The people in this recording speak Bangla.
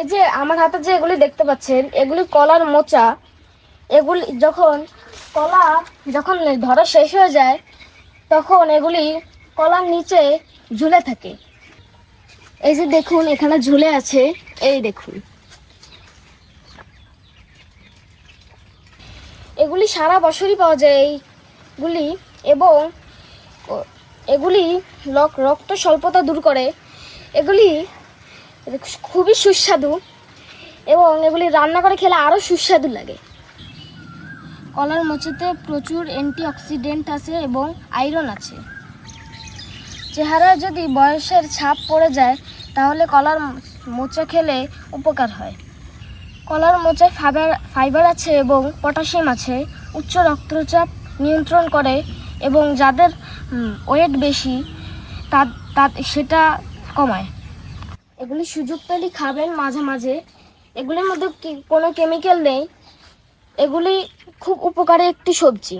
এই যে আমার হাতে যে এগুলি দেখতে পাচ্ছেন, এগুলি কলার মোচা। এগুলি যখন কলা যখন ধরা শেষ হয়ে যায়, তখন এগুলি কলার নিচে ঝুলে থাকে। এই যে দেখুন, এখানে ঝুলে আছে, এই দেখুন। এগুলি সারা বছরই পাওয়া যায় এইগুলি এবং এগুলি রক্ত স্বল্পতা দূর করে। এগুলি খুবই সুস্বাদু এবং এগুলি রান্না করে খেলে আরও সুস্বাদু লাগে। কলার মোচাতে প্রচুর অ্যান্টিঅক্সিডেন্ট আছে এবং আয়রন আছে। চেহারায় যদি বয়সের ছাপ পড়ে যায়, তাহলে কলার মোচা খেলে উপকার হয়। কলার মোচায় ফাইবার ফাইবার আছে এবং পটাশিয়াম আছে, উচ্চ রক্তচাপ নিয়ন্ত্রণ করে এবং যাদের ওয়েট বেশি তা তা সেটা কমায়। এগুলি সুযোগ পেলে খাবেন মাঝে মাঝে। এগুলির মধ্যে কোনো কেমিক্যাল নেই। এগুলি খুব উপকারী একটি সবজি।